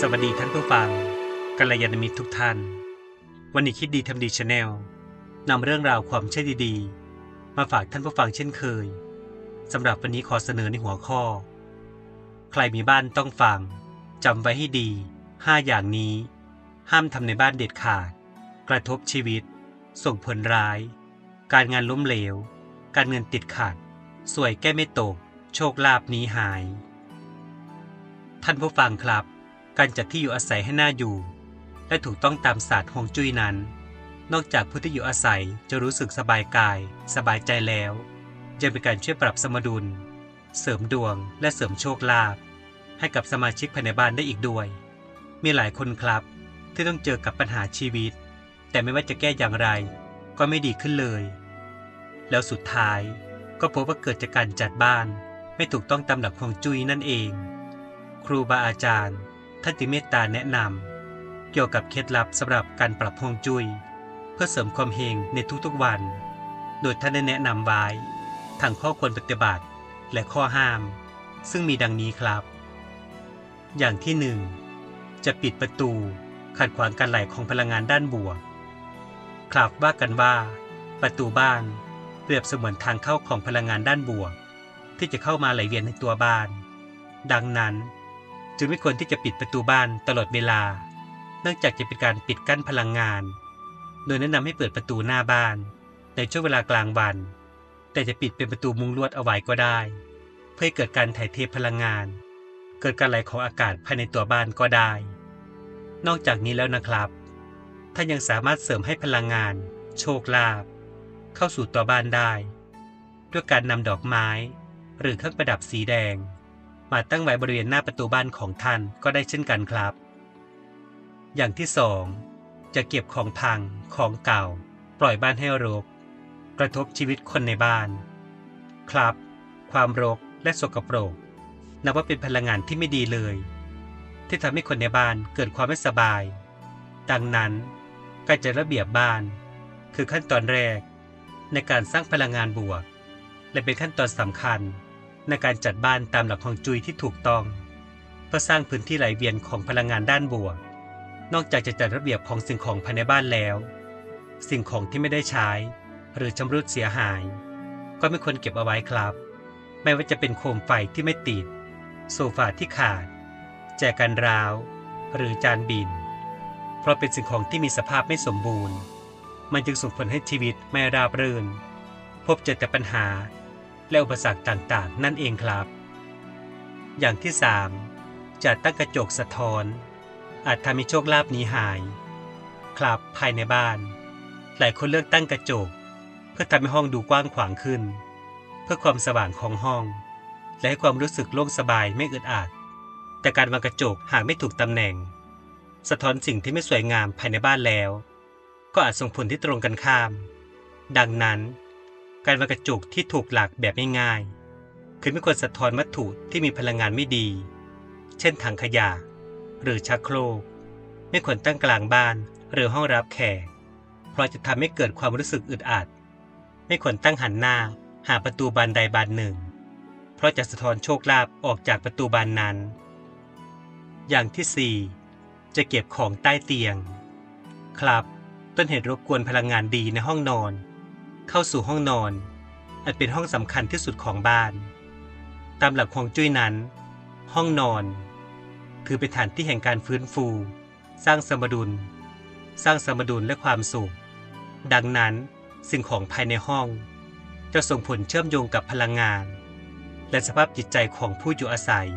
สวัสดีท่านผู้ฟังกัลยาณมิตรทุกท่าน วันนี้คิดดีทำดีชาแนลนำเรื่องราวความเชื่อดีๆ มาฝากท่านผู้ฟังเช่นเคยสำหรับวันนี้ขอเสนอในหัวข้อ ใครมีบ้านต้องฟังจำไว้ให้ดี5อย่างนี้ ห้ามทำในบ้านเด็ดขาด กระทบชีวิต ส่งผลร้าย การงานล้มเหลว การเงินติดขัด สวยแก้ไม่ตก โชคลาภหนี้หาย ท่านผู้ฟังครับ การจัดที่อยู่อาศัยให้น่าอยู่ และถูกต้องตามศาสตร์ฮวงจุ้ยนั้น นอกจากผู้ที่อยู่อาศัยจะรู้สึกสบายกาย สบายใจแล้วยังเป็นการช่วยปรับสมดุล เสริมดวงและเสริมโชคลาภให้กับสมาชิกภายในบ้านได้อีกด้วย มีหลายคนครับ ที่ต้องเจอกับปัญหาชีวิต แต่ไม่ว่าจะแก้อย่างไร ก็ไม่ดีขึ้นเลย แล้วสุดท้ายก็พบว่าเกิดจากการจัดบ้าน ไม่ถูกต้องตามหลักฮวงจุ้ยนั่นเอง ครูบาอาจารย์ ท่านจึงเมตตาแนะนำเกี่ยวกับเคล็ดลับสำหรับการปรับฮวงจุ้ยเพื่อเสริมความเฮงในทุกๆวัน โดยท่านได้แนะนำไว้ทั้งข้อควรปฏิบัติและข้อห้าม ซึ่งมีดังนี้ครับ อย่างที่หนึ่งจะปิดประตูขัดขวางการไหลของพลังงานด้านบวกครับว่ากันว่า ประตูบ้าน เปรียบเสมือนทางเข้าของพลังงานด้านบวก ที่จะเข้ามาไหลเวียนในตัวบ้าน ดังนั้น จึงไม่ควรที่จะปิดประตูบ้านตลอดเวลา เนื่องจากจะเป็นการปิดกั้นพลังงาน โดยแนะนำให้เปิดประตูหน้าบ้าน ในช่วงเวลากลางวัน แต่จะปิดเป็นประตูมุงลวดเอาไว้ก็ได้ เพื่อให้เกิดการถ่ายเทพลังงาน เกิดการไหลของอากาศภายในตัวบ้านก็ได้ นอกจากนี้แล้วนะครับ ท่านยังสามารถเสริมให้พลังงาน โชคลาภเข้าสู่ตัวบ้านได้ ด้วยการนำดอกไม้ หรือเครื่องประดับสีแดง มาตั้งไว้บริเวณหน้าประตูบ้านของท่านก็ได้เช่นกันครับ อย่างที่สองจะเก็บของพังของเก่า ปล่อยบ้านให้รก กระทบชีวิตคนในบ้าน ครับ ความรกและสกปรกนับว่าเป็นพลังงานที่ไม่ดีเลย ที่ทำให้คนในบ้านเกิดความไม่สบาย ดังนั้นการจัดระเบียบบ้าน คือขั้นตอนแรก ในการสร้างพลังงานบวก และเป็นขั้นตอนสำคัญ ในการจัดบ้านตามหลักของจุยที่ถูกต้อง เพื่อสร้างพื้นที่ไหลเวียนของพลังงานด้านบวก นอกจากจะจัดระเบียบของสิ่งของภายในบ้านแล้ว สิ่งของที่ไม่ได้ใช้ หรือชำรุดเสียหาย ก็ไม่ควรเก็บเอาไว้ครับ ไม่ว่าจะเป็นโคมไฟที่ไม่ติด โซฟาที่ขาด แจกันร้าว หรือจานบิน เพราะเป็นสิ่งของที่มีสภาพไม่สมบูรณ์ มันจึงส่งผลให้ชีวิตไม่ราบรื่น พบเจอแต่ปัญหา และอุปสรรคต่างๆ นั่นเองครับ อย่างที่ 3. จัดตั้งกระจกสะท้อน อาจทำให้โชคลาภหนีหาย ครับภายในบ้าน หลายคนเลือกตั้งกระจก เพื่อทำให้ห้องดูกว้างขวางขึ้น เพื่อความสว่างของห้อง และให้ความรู้สึกโล่งสบายไม่อึดอัดแต่การวางกระจกหากไม่ถูกตำแหน่ง สะท้อนสิ่งที่ไม่สวยงามภายในบ้านแล้ว ก็อาจส่งผลที่ตรงกันข้าม ดังนั้น การวางกระจุกที่ถูกหลักแบบง่ายๆคือไม่ควรสะท้อนวัตถุที่มีพลังงานไม่ดี เช่นถังขยะ หรือชักโครก ไม่ควรตั้งกลางบ้านหรือห้องรับแขก เพราะจะทำให้เกิดความรู้สึกอึดอัด ไม่ควรตั้งหันหน้าหาประตูบานใดบานหนึ่ง เพราะจะสะท้อนโชคลาภออกจากประตูบานนั้น อย่างที่ 4 จะเก็บของใต้เตียง ครับ ต้นเหตุรบกวนพลังงานดีในห้องนอน เข้าสู่ห้องนอนอาจเป็นห้องสำคัญที่สุดของบ้าน ตามหลักของจุ้ยนั้น ห้องนอนคือเป็นฐานที่แห่งการฟื้นฟู สร้างสมดุล สร้างสมดุลและความสุข ดังนั้นสิ่งของภายในห้อง จะส่งผลเชื่อมโยงกับพลังงาน และสภาพจิตใจของผู้อยู่อาศัย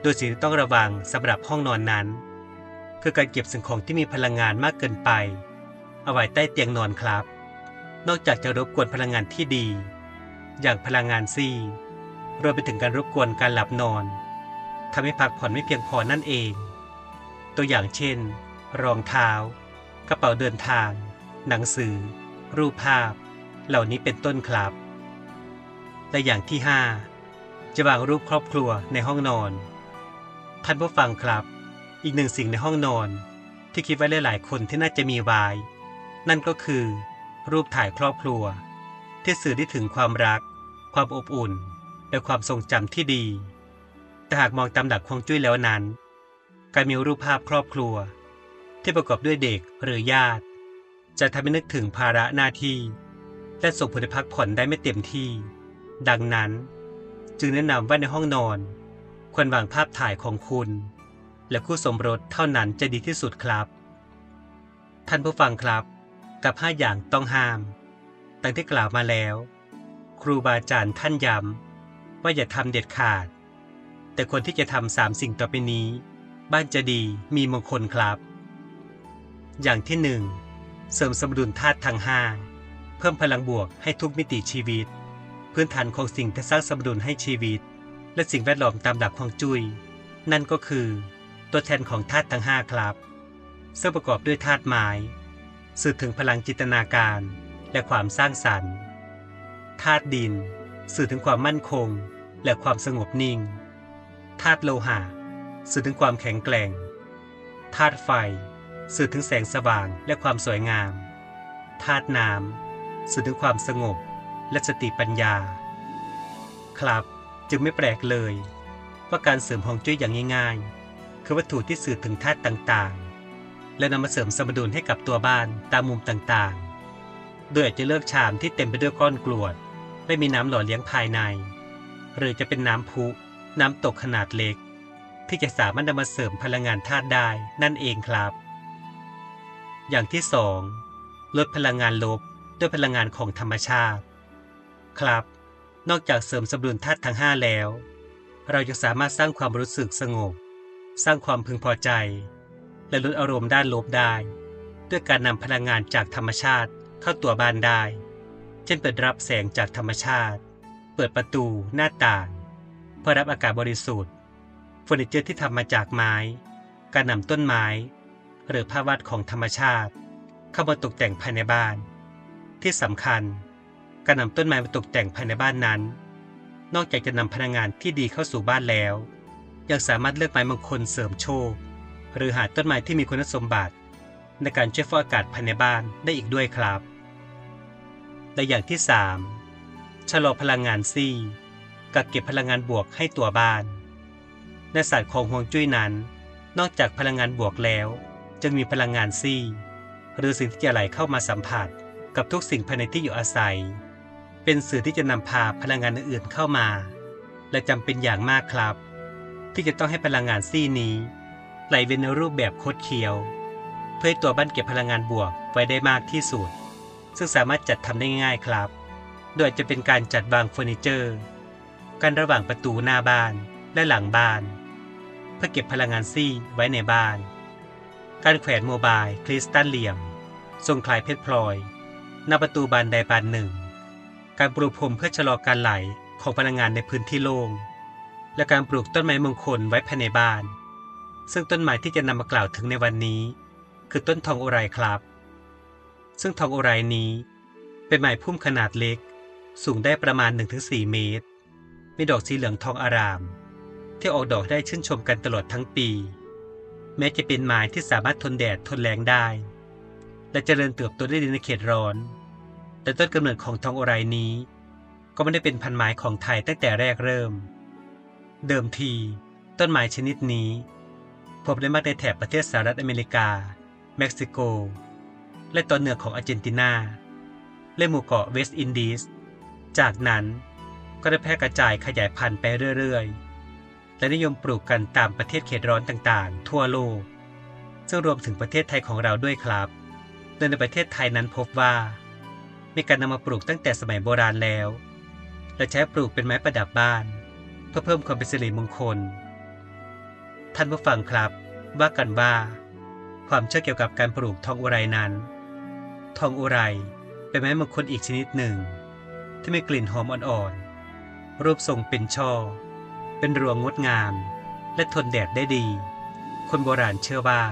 โดยสิ่งที่ต้องระวังสำหรับห้องนอนนั้น คือการเก็บสิ่งของที่มีพลังงานมากเกินไป เอาไว้ใต้เตียงนอนครับ นอกจากจะรบกวนพลังงานที่ดี อย่างพลังงานซีรวมไปถึงการรบกวนการหลับนอนทำให้พักผ่อนไม่เพียงพอนั่นเอง ตัวอย่างเช่น รองเท้า กระเป๋าเดินทาง หนังสือ รูปภาพ เหล่านี้เป็นต้นครับ และอย่างที่ 5 จะวางรูปครอบครัวในห้องนอน ท่านผู้ฟังครับ อีกหนึ่งสิ่งในห้องนอน ที่คิดไว้หลายๆคนที่น่าจะมีไว้นั่นก็คือ รูปถ่ายครอบครัว ที่สื่อได้ถึงความรัก ความอบอุ่น และความทรงจำที่ดี แต่หากมองตามหลักฮวงจุ้ยแล้วนั้น การมีรูปภาพครอบครัว ที่ประกอบด้วยเด็กหรือญาติ จะทำให้นึกถึงภาระหน้าที่ และส่งผลให้พักผ่อนได้ไม่เต็มที่ ดังนั้น จึงแนะนำว่าในห้องนอน ควรวางภาพถ่ายของคุณ และคู่สมรสเท่านั้นจะดีที่สุดครับ ท่านผู้ฟังครับ กับ5อย่างต้องห้ามดังที่กล่าวมาแล้ว ครูบาอาจารย์ท่านย้ำว่าอย่าทำเด็ดขาด แต่คนที่จะทำสามสิ่งต่อไปนี้ บ้านจะดีมีมงคลครับ อย่างที่หนึ่งเสริมสมดุลธาตุทั้งห้าเพิ่มพลังบวกให้ทุกมิติชีวิต พื้นฐานของสิ่งที่สร้างสมดุลให้ชีวิต และสิ่งแวดล้อมตามหลักของจุย้ยนั่นก็คือ ตัวแทนของธาตุทั้งห้าครับซึ่งประกอบด้วยธาตุไม้ สื่อถึงพลังจินตนาการและความสร้างสรรค์ธาตุดิน สื่อถึงความมั่นคง และความสงบนิ่งธาตุโลหะ สื่อถึงความแข็งแกร่งธาตุไฟ สื่อถึงแสงสว่างและความสวยงามธาตุน้ำสื่อถึงความสงบและสติปัญญา ครับจึงไม่แปลกเลย ว่าการเสริมฮวงจุ้ยอย่างง่ายๆ คือวัตถุที่สื่อถึงธาตุต่างๆ และนำมาเสริมสมดุลให้กับตัวบ้านตามมุมต่างๆ โดยอาจจะเลือกชามที่เต็มไปด้วยก้อนกรวด ไม่มีน้ำหล่อเลี้ยงภายใน หรือจะเป็นน้ำพุ น้ำตกขนาดเล็ก ที่จะสามารถนำมาเสริมพลังงานธาตุได้นั่นเองครับ อย่างที่สองลดพลังงานลบด้วยพลังงานของธรรมชาติ ครับ นอกจากเสริมสมดุลธาตุทั้ง5แล้ว เราจะสามารถสร้างความรู้สึกสงบ สร้างความพึงพอใจ และลดอารมณ์ด้านลบได้ ด้วยการนำพลังงานจากธรรมชาติเข้าตัวบ้านได้ เช่นเปิดรับแสงจากธรรมชาติ เปิดประตูหน้าต่าง เพื่อรับอากาศบริสุทธิ์เฟอร์นิเจอร์ที่ทำมาจากไม้ การนำต้นไม้ หรือภาพวาดของธรรมชาติ เข้ามาตกแต่งภายในบ้าน ที่สำคัญ การนำต้นไม้มาตกแต่งภายในบ้านนั้น นอกจากจะนำพลังงานที่ดีเข้าสู่บ้านแล้ว ยังสามารถเลือกไม้มงคลเสริมโชค หรือหาต้นไม้ที่มีคุณสมบัติ ในการช่วยฟอกอากาศภายในบ้านได้อีกด้วยครับและอย่างที่ 3. ชะลอพลังงานซี่กักเก็บพลังงานบวกให้ตัวบ้าน ในศาสตร์ของฮวงจุ้ยนั้น นอกจากพลังงานบวกแล้ว จึงมีพลังงานซี่หรือสิ่งที่จะไหลเข้ามาสัมผัสกับทุกสิ่งภายในที่อยู่อาศัย เป็นสื่อที่จะนำพาพลังงานอื่นๆเข้ามา และจำเป็นอย่างมากครับ ที่จะต้องให้พลังงานซี่นี้ ไหลเวียนในรูปแบบโคดเคียว เพื่อให้ตัวบ้านเก็บพลังงานบวกไว้ได้มากที่สุด ซึ่งสามารถจัดทำได้ง่ายครับ โดยจะเป็นการจัดวางเฟอร์นิเจอร์ กันระหว่างประตูหน้าบ้านและหลังบ้าน เพื่อเก็บพลังงานซี่ไว้ในบ้าน การแขวนโมบายคริสตัลเหลี่ยม ทรงคล้ายเพชรพลอยหน้าประตูบานใดบานหนึ่ง การปลูกพรมเพื่อชะลอการไหลของพลังงานในพื้นที่โล่งและการปลูกต้นไม้มงคลไว้ภายในบ้าน ซึ่งต้นไม้ที่จะนำมากล่าวถึงในวันนี้ คือต้นทองอุไรครับ ซึ่งทองอุไรนี้เป็นไม้พุ่มขนาดเล็ก สูงได้ประมาณ 1-4 เมตร มีดอกสีเหลืองทองอาราม ที่ออกดอกได้ชื่นชมกันตลอดทั้งปี แม้จะเป็นไม้ที่สามารถทนแดดทนแรงได้ และเจริญเติบโตได้ดีในเขตร้อน แต่ต้นกำเนิดของทองอุไรนี้ ก็ไม่ได้เป็นพันไม้ของไทยตั้งแต่แรกเริ่ม เดิมที ต้นไม้ชนิดนี้ พบได้มากในแถบประเทศสหรัฐอเมริกา เม็กซิโก และตอนเหนือของอาร์เจนตินา และหมู่เกาะเวสต์อินดีส จากนั้นก็ได้แพร่กระจายขยายพันธุ์ไปเรื่อยๆ และนิยมปลูกกันตามประเทศเขตร้อนต่างๆ ทั่วโลก ซึ่งรวมถึงประเทศไทยของเราด้วยครับ โดยในประเทศไทยนั้นพบว่า มีการนำมาปลูกตั้งแต่สมัยโบราณแล้ว และใช้ปลูกเป็นไม้ประดับบ้าน เพื่อเพิ่มความเป็นสิริมงคล ท่านผู้ฟังครับ ว่ากันว่า ความเชื่อเกี่ยวกับการปลูกทองอุไรนั้น ทองอุไรเป็นไม้มงคลอีกชนิดหนึ่ง ที่มีกลิ่นหอมอ่อนๆ รูปทรงเป็นช่อ เป็นรวงงดงาม และทนแดดได้ดี คนโบราณเชื่อว่า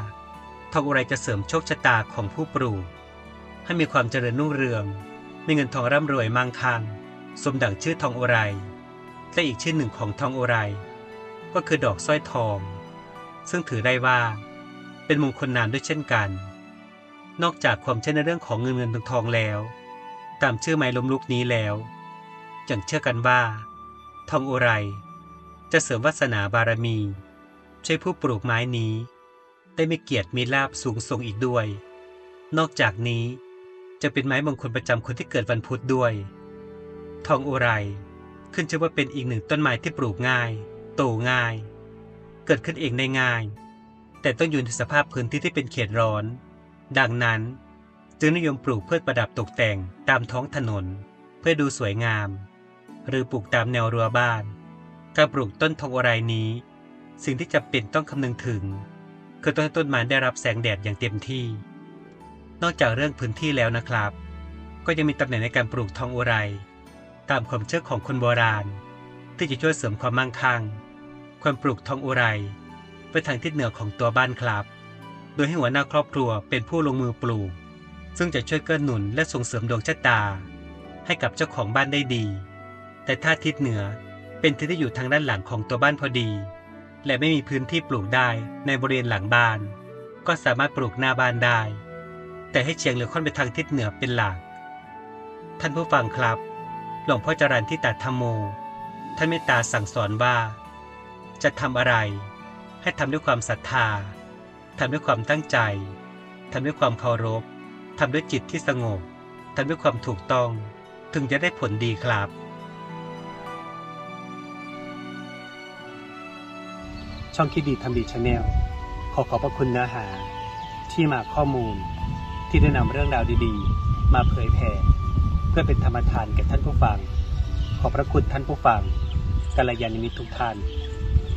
ทองอุไรจะเสริมโชคชะตาของผู้ปลูก ให้มีความเจริญรุ่งเรือง มีเงินทองร่ำรวยมั่งคั่ง สมดังชื่อทองอุไรและอีกชื่อหนึ่งของทองอุไรก็คือดอกสร้อยทอง ซึ่งถือได้ว่า เป็นมงคลนามด้วยเช่นกัน นอกจากความเชื่อในเรื่องของเงินเงินทองทองแล้ว ตามชื่อไม้ล้มลุกนี้แล้วยังเชื่อกันว่า ทองอุไร จะเสริมวาสนาบารมี ช่วยผู้ปลูกไม้นี้ ได้มีเกียรติมีลาบสูงส่งอีกด้วย นอกจากนี้จะเป็นไม้มงคลประจำคนที่เกิดวันพุธด้วย ทองอุไรขึ้นชื่อว่าเป็นอีกหนึ่งต้นไม้ที่ปลูกง่าย โตง่าย เกิดขึ้นเองได้ง่าย แต่ต้องอยู่ในสภาพพื้นที่ที่เป็นเขตร้อน ดังนั้น จึงนิยมปลูกเพื่อประดับตกแต่งตามท้องถนน เพื่อดูสวยงาม หรือปลูกตามแนวรั้วบ้าน การปลูกต้นทองอุไรนี้ สิ่งที่จำเป็นต้องคำนึงถึง คือต้องให้ต้นไม้ได้รับแสงแดดอย่างเต็มที่ นอกจากเรื่องพื้นที่แล้วนะครับ ก็ยังมีตำแหน่งในการปลูกทองอุไรตามความเชื่อของคนโบราณ ที่จะช่วยเสริมความมั่งคั่ง ควรปลูกทองอุไรไปทางทิศเหนือของตัวบ้านครับ โดยให้หัวหน้าครอบครัวเป็นผู้ลงมือปลูก ซึ่งจะช่วยเกื้อหนุนและส่งเสริมดวงชะตา ให้กับเจ้าของบ้านได้ดี แต่ถ้าทิศเหนือเป็นทิศที่อยู่ทางด้านหลังของตัวบ้านพอดี และไม่มีพื้นที่ปลูกได้ในบริเวณหลังบ้าน ก็สามารถปลูกหน้าบ้านได้ แต่ให้เฉียงหรือค่อนไปทางทิศเหนือเป็นหลัก ท่านผู้ฟังครับ หลวงพ่อจรันที่ตัดธรรมโม ท่านเมตตาสั่งสอนว่า จะทำอะไร ให้ทำด้วยความศรัทธาทำด้วยความตั้งใจทำด้วยความเคารพทำด้วยจิตที่สงบทำด้วยความถูกต้อง ถึงจะได้ผลดีครับ ช่องคิดดีทำดีชาแนลขอขอบพระคุณเนื้อหา ที่มาข้อมูล ที่ได้นำเรื่องราวดีๆ มาเผยแผ่เพื่อเป็นธรรมทานแก่ท่านผู้ฟัง ขอบพระคุณท่านผู้ฟังกัลยาณมิตรทุกท่าน